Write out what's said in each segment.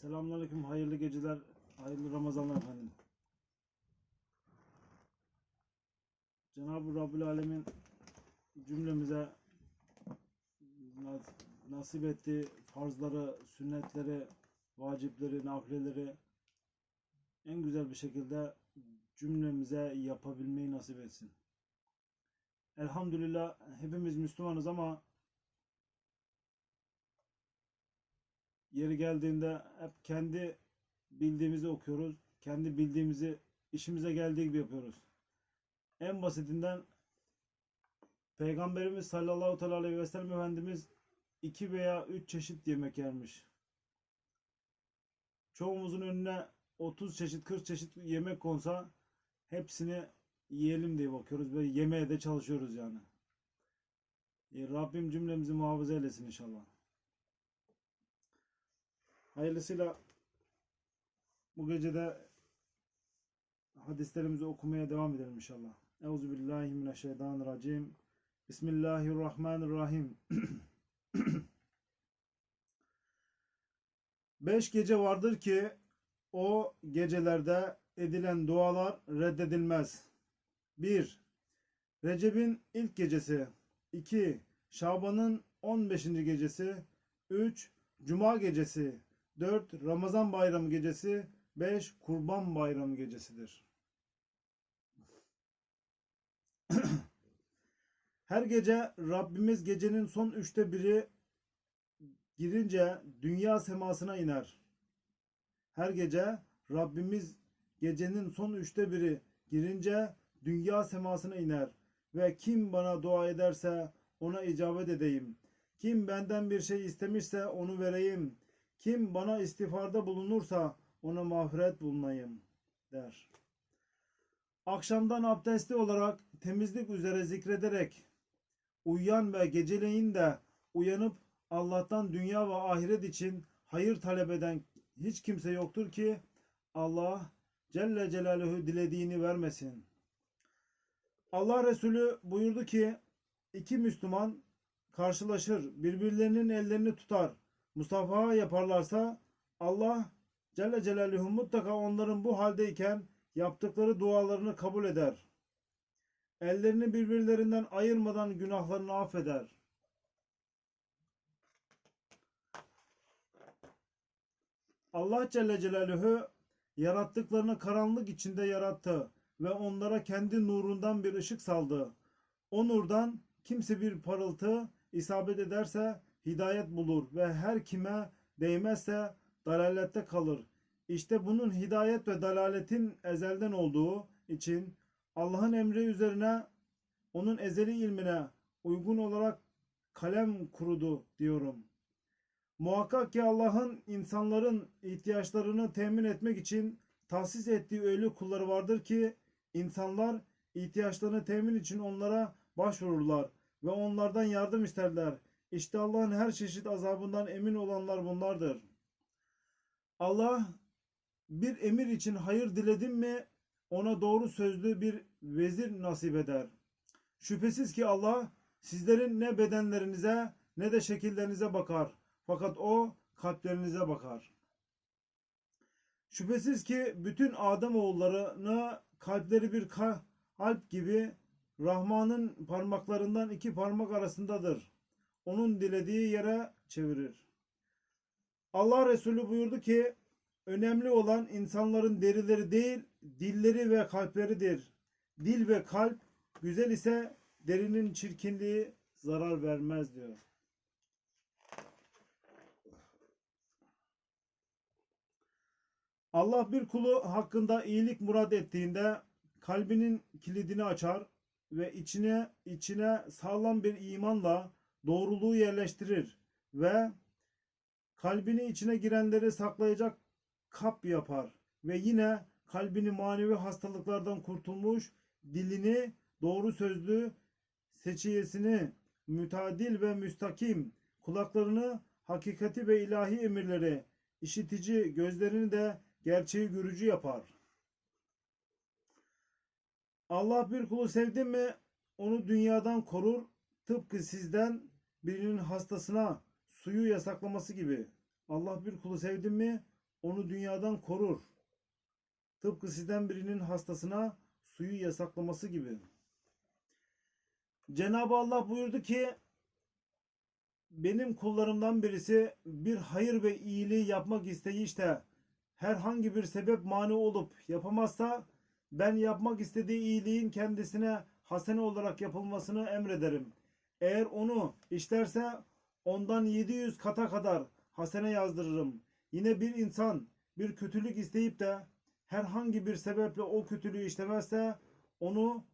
Selamünaleyküm, hayırlı geceler, hayırlı Ramazanlar efendim. Cenab-ı Rabbül Alemin cümlemize nas- nasip ettiği farzları, sünnetleri, vacipleri, nafileleri en güzel bir şekilde cümlemize yapabilmeyi nasip etsin. Elhamdülillah hepimiz Müslümanız ama yeri geldiğinde hep kendi bildiğimizi okuyoruz. Kendi bildiğimizi işimize geldiği gibi yapıyoruz. En basitinden Peygamberimiz sallallahu aleyhi ve sellem Efendimiz iki veya üç çeşit yemek yermiş. Çoğumuzun önüne 30 çeşit 40 çeşit yemek konsa hepsini yiyelim diye bakıyoruz ve yemeye de çalışıyoruz yani. E, Rabbim cümlemizi muhafaza eylesin inşallah. Hayırlısıyla bu gece de hadislerimizi okumaya devam edelim inşallah. Euzubillahimineşşeytanirracim. Bismillahirrahmanirrahim. Beş gece vardır ki o gecelerde edilen dualar reddedilmez. 1. Recep'in ilk gecesi. 2. Şaban'ın 15. gecesi. 3. Cuma gecesi. 4. Ramazan bayramı gecesi. 5. Kurban bayramı gecesidir. Her gece Rabbimiz gecenin son üçte biri girince dünya semasına iner. Her gece Rabbimiz gecenin son üçte biri girince dünya semasına iner ve kim bana dua ederse ona icabet edeyim. Kim benden bir şey istemişse onu vereyim. Kim bana istiğfarda bulunursa ona mağfiret bulunayım der. Akşamdan abdestli olarak temizlik üzere zikrederek uyuyan ve geceleyin de uyanıp Allah'tan dünya ve ahiret için hayır talep eden hiç kimse yoktur ki Allah Celle Celaluhu dilediğini vermesin. Allah Resulü buyurdu ki iki Müslüman karşılaşır, birbirlerinin ellerini tutar, musafaha yaparlarsa Allah Celle Celaluhu mutlaka onların bu haldeyken yaptıkları dualarını kabul eder. Ellerini birbirlerinden ayırmadan günahlarını affeder. Allah Celle Celaluhu yarattıklarını karanlık içinde yarattı ve onlara kendi nurundan bir ışık saldı. O nurdan kimse bir parıltı isabet ederse hidayet bulur ve her kime değmezse dalalette kalır. İşte bunun hidayet ve dalaletin ezelden olduğu için Allah'ın emri üzerine onun ezeli ilmine uygun olarak kalem kurudu diyorum. Muhakkak ki Allah'ın insanların ihtiyaçlarını temin etmek için tahsis ettiği öyle kulları vardır ki insanlar ihtiyaçlarını temin için onlara başvururlar ve onlardan yardım isterler. İşte Allah'ın her çeşit azabından emin olanlar bunlardır. Allah bir emir için hayır diledim mi ona doğru sözlü bir vezir nasip eder. Şüphesiz ki Allah sizlerin ne bedenlerinize ne de şekillerinize bakar. Fakat o kalplerinize bakar. Şüphesiz ki bütün Adem oğullarını kalpleri bir kalp gibi Rahman'ın parmaklarından iki parmak arasındadır. Onun dilediği yere çevirir. Allah Resulü buyurdu ki önemli olan insanların derileri değil dilleri ve kalpleridir. Dil ve kalp güzel ise derinin çirkinliği zarar vermez diyor. Allah bir kulu hakkında iyilik murad ettiğinde kalbinin kilidini açar ve içine içine sağlam bir imanla doğruluğu yerleştirir ve kalbini içine girenleri saklayacak kap yapar ve yine kalbini manevi hastalıklardan kurtulmuş, dilini doğru sözlü, seçiyesini mütadil ve müstakim, kulaklarını hakikati ve ilahi emirleri, işitici gözlerini de gerçeği görücü yapar. Allah bir kulu sevdi mi onu dünyadan korur. Tıpkı sizden birinin hastasına suyu yasaklaması gibi. Allah bir kulu sevdi mi onu dünyadan korur. Tıpkı sizden birinin hastasına suyu yasaklaması gibi. Cenab-ı Allah buyurdu ki benim kullarımdan birisi bir hayır ve iyiliği yapmak isteyişte herhangi bir sebep mani olup yapamazsa ben yapmak istediği iyiliğin kendisine hasene olarak yapılmasını emrederim. Eğer onu işlerse ondan 700 kata kadar hasene yazdırırım. Yine bir insan bir kötülük isteyip de herhangi bir sebeple o kötülüğü işlemezse onu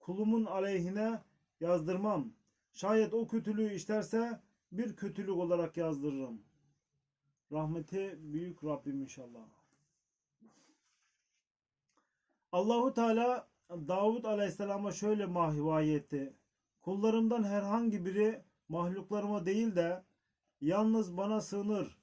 kulumun aleyhine yazdırmam. Şayet o kötülüğü işlerse bir kötülük olarak yazdırırım. Rahmeti büyük Rabbim inşallah. Allahu Teala Davud Aleyhisselam'a şöyle mahvaye etti. Kullarımdan herhangi biri mahluklarıma değil de yalnız bana sığınır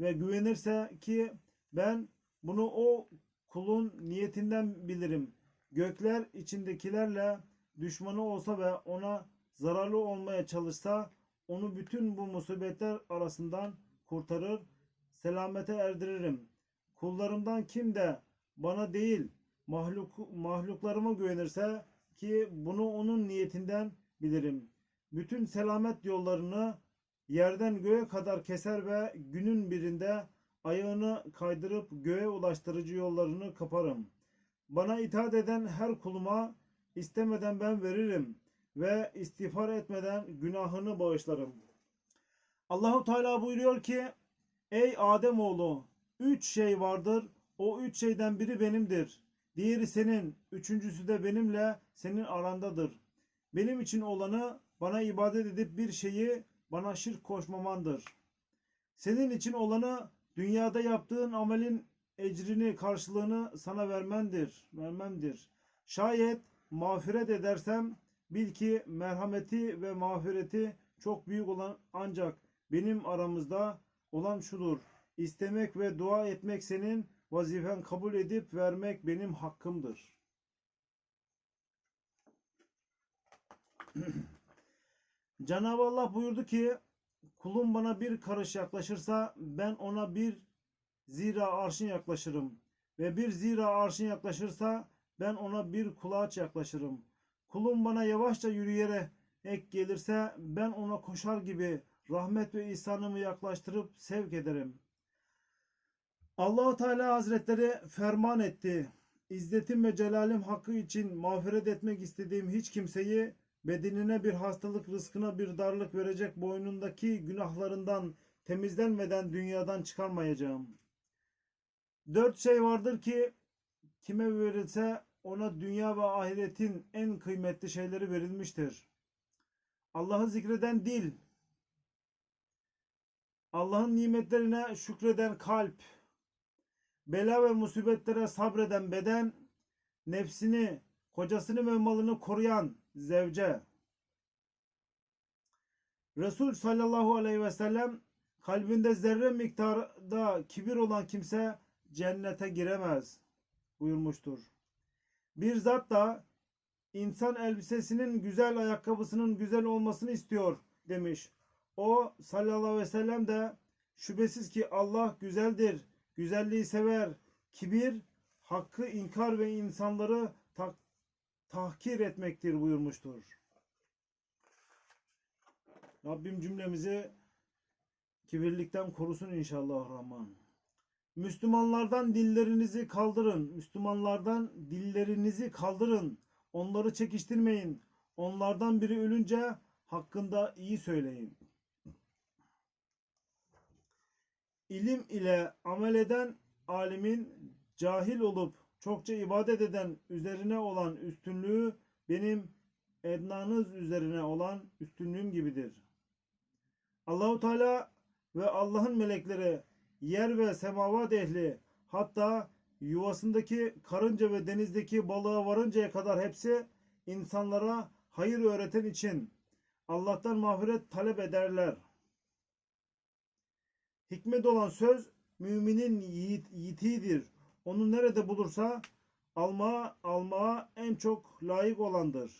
ve güvenirse ki ben bunu o kulun niyetinden bilirim. Gökler içindekilerle düşmanı olsa ve ona zararlı olmaya çalışsa onu bütün bu musibetler arasından kurtarır, selamete erdiririm. Kullarımdan kim de bana değil mahluk, mahluklarıma güvenirse ki bunu onun niyetinden bilirim. Bütün selamet yollarını yerden göğe kadar keser ve günün birinde ayağını kaydırıp göğe ulaştırıcı yollarını kaparım. Bana itaat eden her kuluma istemeden ben veririm ve istiğfar etmeden günahını bağışlarım. Allahu Teala buyuruyor ki: Ey Adem oğlu, üç şey vardır. O üç şeyden biri benimdir. Diğeri senin, üçüncüsü de benimle senin arandadır. Benim için olanı bana ibadet edip bir şeyi bana şirk koşmamandır. Senin için olanı dünyada yaptığın amelin ecrini karşılığını sana vermendir, vermemdir. Şayet mağfiret edersem bil ki merhameti ve mağfireti çok büyük olan ancak benim aramızda olan şudur. İstemek ve dua etmek senin vazifen kabul edip vermek benim hakkımdır. Cenab-ı Allah buyurdu ki kulum bana bir karış yaklaşırsa ben ona bir zira arşın yaklaşırım ve bir zira arşın yaklaşırsa ben ona bir kulaç yaklaşırım. Kulum bana yavaşça yürüyerek ek gelirse ben ona koşar gibi rahmet ve ihsanımı yaklaştırıp sevk ederim. Allahu Teala Hazretleri ferman etti. İzzetim ve celalim hakkı için mağfiret etmek istediğim hiç kimseyi bedenine bir hastalık, rızkına bir darlık verecek boynundaki günahlarından temizlenmeden dünyadan çıkarmayacağım. Dört şey vardır ki kime verilse ona dünya ve ahiretin en kıymetli şeyleri verilmiştir. Allah'ı zikreden dil, Allah'ın nimetlerine şükreden kalp, bela ve musibetlere sabreden beden, nefsini, kocasını ve malını koruyan zevce. Resul sallallahu aleyhi ve sellem kalbinde zerre miktarda kibir olan kimse cennete giremez buyurmuştur. Bir zat da insan elbisesinin güzel ayakkabısının güzel olmasını istiyor demiş. O sallallahu aleyhi ve sellem de şüphesiz ki Allah güzeldir, güzelliği sever. Kibir, hakkı inkar ve insanları tahkir etmektir buyurmuştur. Rabbim cümlemizi kibirlikten korusun inşallah Rahman. Müslümanlardan dillerinizi kaldırın. Müslümanlardan dillerinizi kaldırın. Onları çekiştirmeyin. Onlardan biri ölünce hakkında iyi söyleyin. İlim ile amel eden alimin cahil olup çokça ibadet eden üzerine olan üstünlüğü benim ednanız üzerine olan üstünlüğüm gibidir. Allahu Teala ve Allah'ın melekleri yer ve semavat ehli hatta yuvasındaki karınca ve denizdeki balığa varıncaya kadar hepsi insanlara hayır öğreten için Allah'tan mağfiret talep ederler. Hikmet olan söz müminin yiğit, yiğitidir. Onu nerede bulursa almaya, almaya en çok layık olandır.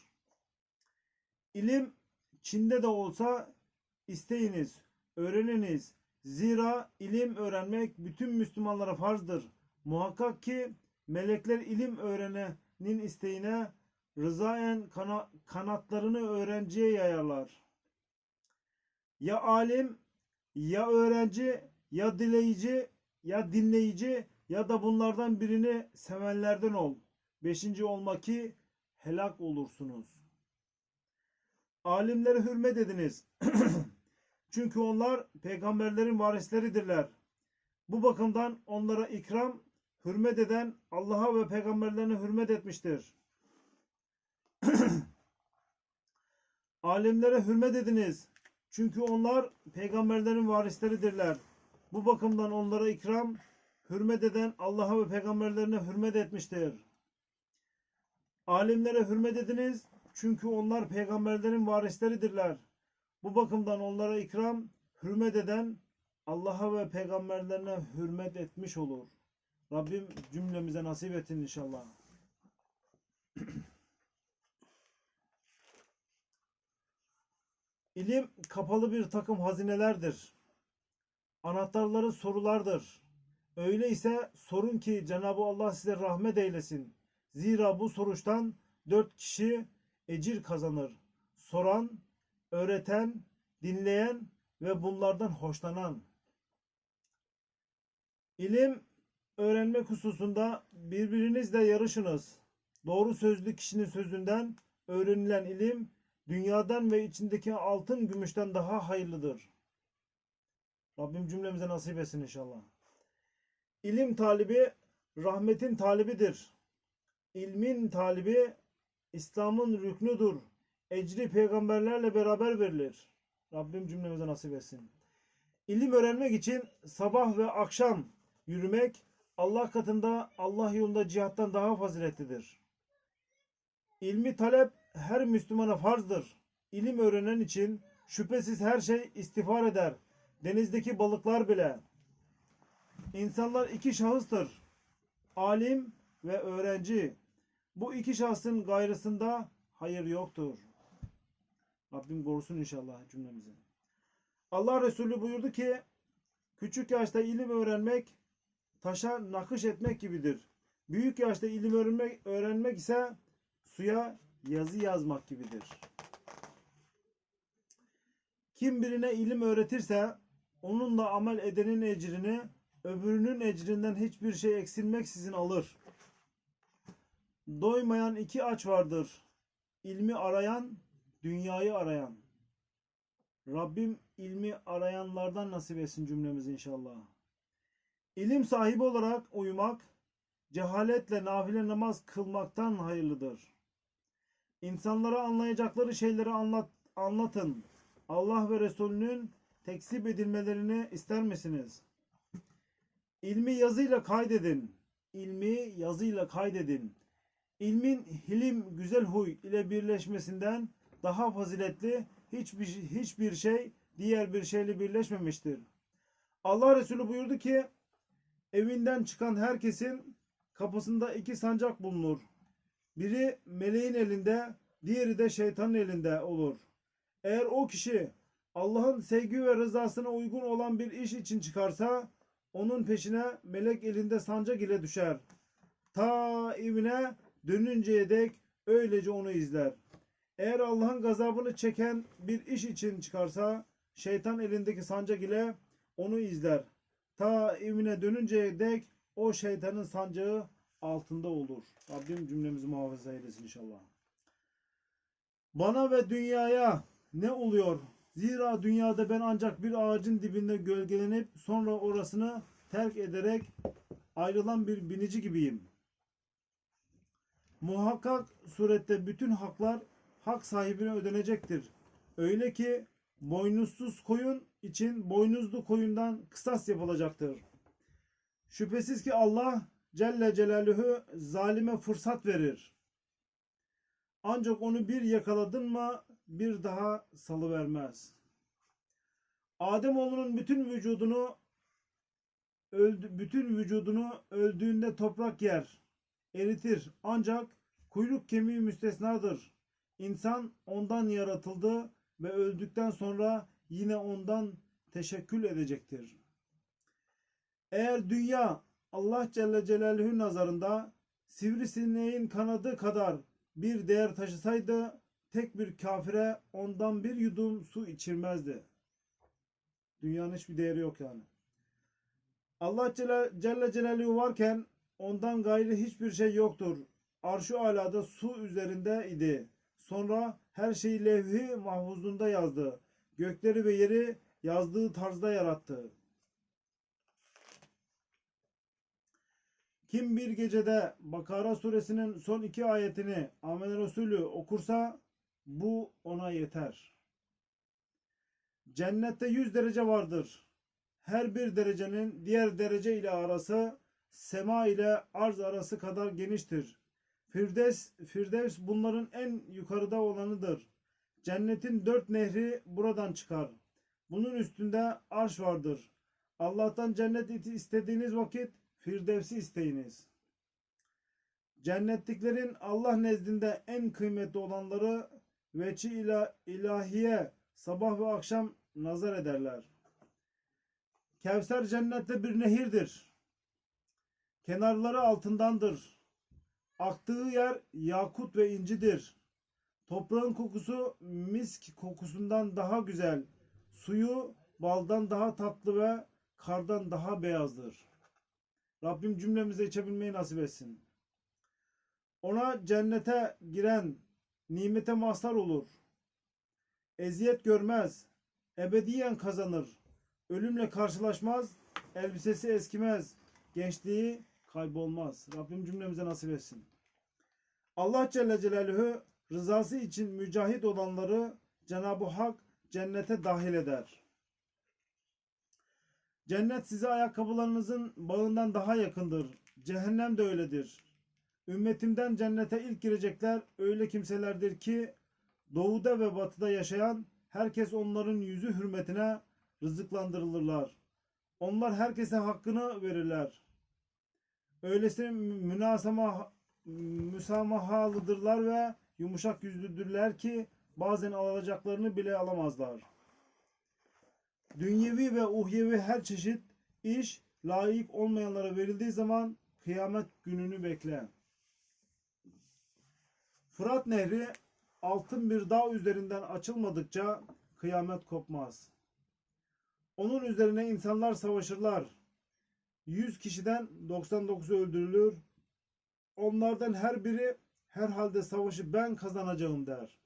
İlim Çin'de de olsa isteyiniz, öğreniniz. Zira ilim öğrenmek bütün Müslümanlara farzdır. Muhakkak ki melekler ilim öğrenenin isteğine rızaen kana- kanatlarını öğrenciye yayarlar. Ya alim, ya öğrenci, ya dileyici, ya dinleyici ya da bunlardan birini sevenlerden ol. Beşinci olma ki helak olursunuz. Alimlere hürmet ediniz. Çünkü onlar peygamberlerin varisleridirler. Bu bakımdan onlara ikram, hürmet eden Allah'a ve peygamberlerine hürmet etmiştir. Alimlere hürmet ediniz. Çünkü onlar peygamberlerin varisleridirler. Bu bakımdan onlara ikram, hürmet eden Allah'a ve peygamberlerine hürmet etmiştir. Alimlere hürmet ediniz. Çünkü onlar peygamberlerin varisleridirler. Bu bakımdan onlara ikram, hürmet eden Allah'a ve peygamberlerine hürmet etmiş olur. Rabbim cümlemize nasip etsin inşallah. İlim kapalı bir takım hazinelerdir. Anahtarları sorulardır. Öyleyse sorun ki Cenab-ı Allah size rahmet eylesin. Zira bu soruştan dört kişi ecir kazanır. Soran, öğreten, dinleyen ve bunlardan hoşlanan. İlim öğrenmek hususunda birbirinizle yarışınız. Doğru sözlü kişinin sözünden öğrenilen ilim dünyadan ve içindeki altın gümüşten daha hayırlıdır. Rabbim cümlemize nasip etsin inşallah. İlim talibi rahmetin talibidir. İlmin talibi İslam'ın rüknüdür. Ecri peygamberlerle beraber verilir. Rabbim cümlemize nasip etsin. İlim öğrenmek için sabah ve akşam yürümek Allah katında Allah yolunda cihattan daha faziletlidir. İlmi talep her Müslümana farzdır. İlim öğrenen için şüphesiz her şey istiğfar eder. Denizdeki balıklar bile. İnsanlar iki şahıstır. Alim ve öğrenci. Bu iki şahsın gayrısında hayır yoktur. Rabbim korusun inşallah cümlemizi. Allah Resulü buyurdu ki küçük yaşta ilim öğrenmek taşa nakış etmek gibidir. Büyük yaşta ilim öğrenmek, öğrenmek ise suya yazı yazmak gibidir. Kim birine ilim öğretirse onunla amel edenin ecrini öbürünün ecrinden hiçbir şey eksilmeksizin alır. Doymayan iki aç vardır. İlmi arayan, dünyayı arayan. Rabbim ilmi arayanlardan nasip etsin cümlemiz inşallah. İlim sahibi olarak uyumak, cehaletle nafile namaz kılmaktan hayırlıdır. İnsanlara anlayacakları şeyleri anlat, anlatın. Allah ve Resulünün tekzip edilmelerini ister misiniz? İlmi yazıyla kaydedin. İlmi yazıyla kaydedin. İlmin hilim güzel huy ile birleşmesinden daha faziletli hiçbir, hiçbir şey diğer bir şeyle birleşmemiştir. Allah Resulü buyurdu ki evinden çıkan herkesin kapısında iki sancak bulunur. Biri meleğin elinde, diğeri de şeytanın elinde olur. Eğer o kişi Allah'ın sevgi ve rızasına uygun olan bir iş için çıkarsa onun peşine melek elinde sancak ile düşer. Ta evine dönünceye dek öylece onu izler. Eğer Allah'ın gazabını çeken bir iş için çıkarsa şeytan elindeki sancak ile onu izler. Ta evine dönünceye dek o şeytanın sancağı altında olur. Rabbim cümlemizi muhafaza eylesin inşallah. Bana ve dünyaya ne oluyor? Zira dünyada ben ancak bir ağacın dibinde gölgelenip sonra orasını terk ederek ayrılan bir binici gibiyim. Muhakkak surette bütün haklar hak sahibine ödenecektir. Öyle ki boynuzsuz koyun için boynuzlu koyundan kısas yapılacaktır. Şüphesiz ki Allah Celle Celaluhu zalime fırsat verir. Ancak onu bir yakaladın mı bir daha salıvermez. Ademoğlunun bütün vücudunu öldü, bütün vücudunu öldüğünde toprak yer, eritir. Ancak kuyruk kemiği müstesnadır. İnsan ondan yaratıldı ve öldükten sonra yine ondan teşekkül edecektir. Eğer dünya Allah Celle Celaluhu nazarında sivrisineğin kanadı kadar bir değer taşısaydı tek bir kafire ondan bir yudum su içirmezdi. Dünyanın hiçbir değeri yok yani. Allah Celle, Celle Celaluhu varken ondan gayrı hiçbir şey yoktur. Arş-ı alada su üzerinde idi. Sonra her şeyi levh-i mahfuzunda yazdı. Gökleri ve yeri yazdığı tarzda yarattı. Kim bir gecede Bakara suresinin son iki ayetini Amen Resulü okursa bu ona yeter. Cennette 100 derece vardır. Her bir derecenin diğer derece ile arası sema ile arz arası kadar geniştir. Firdevs, Firdevs bunların en yukarıda olanıdır. Cennetin dört nehri buradan çıkar. Bunun üstünde arş vardır. Allah'tan cennet istediğiniz vakit Firdevs'i isteyiniz. Cennetliklerin Allah nezdinde en kıymetli olanları veçi ila ilahiye sabah ve akşam nazar ederler. Kevser cennette bir nehirdir. Kenarları altındandır. Aktığı yer yakut ve incidir. Toprağın kokusu misk kokusundan daha güzel. Suyu baldan daha tatlı ve kardan daha beyazdır. Rabbim cümlemize içebilmeyi nasip etsin. Ona cennete giren nimete mazhar olur. Eziyet görmez. Ebediyen kazanır. Ölümle karşılaşmaz. Elbisesi eskimez. Gençliği kaybolmaz. Rabbim cümlemize nasip etsin. Allah Celle Celaluhu rızası için mücahit olanları Cenab-ı Hak cennete dahil eder. Cennet size ayakkabılarınızın bağından daha yakındır. Cehennem de öyledir. Ümmetimden cennete ilk girecekler öyle kimselerdir ki doğuda ve batıda yaşayan herkes onların yüzü hürmetine rızıklandırılırlar. Onlar herkese hakkını verirler. Öylesine münasama müsamahalıdırlar ve yumuşak yüzlüdürler ki bazen alacaklarını bile alamazlar. Dünyevi ve uhyevi her çeşit iş layık olmayanlara verildiği zaman kıyamet gününü bekle. Fırat Nehri altın bir dağ üzerinden açılmadıkça kıyamet kopmaz. Onun üzerine insanlar savaşırlar. 100 kişiden 99'u öldürülür. Onlardan her biri herhalde savaşı ben kazanacağım der.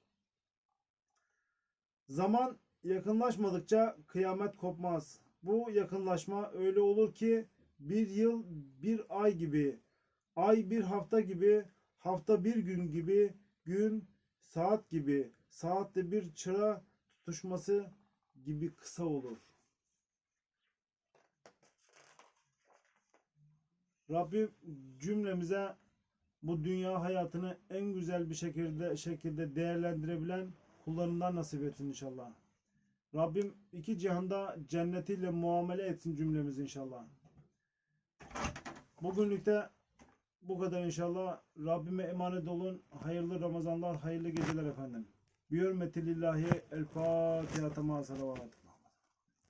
Zaman yakınlaşmadıkça kıyamet kopmaz. Bu yakınlaşma öyle olur ki bir yıl bir ay gibi, ay bir hafta gibi, hafta bir gün gibi, gün saat gibi, saatte bir çıra tutuşması gibi kısa olur. Rabbim cümlemize bu dünya hayatını en güzel bir şekilde şekilde değerlendirebilen kullarından nasip etsin inşallah. Rabbim iki cihanda cennetiyle muamele etsin cümlemiz inşallah. Bugünlük de bu kadar inşallah. Rabbime emanet olun. Hayırlı Ramazanlar, hayırlı geceler efendim. Bir hürmeti el Fatiha tamam salavat.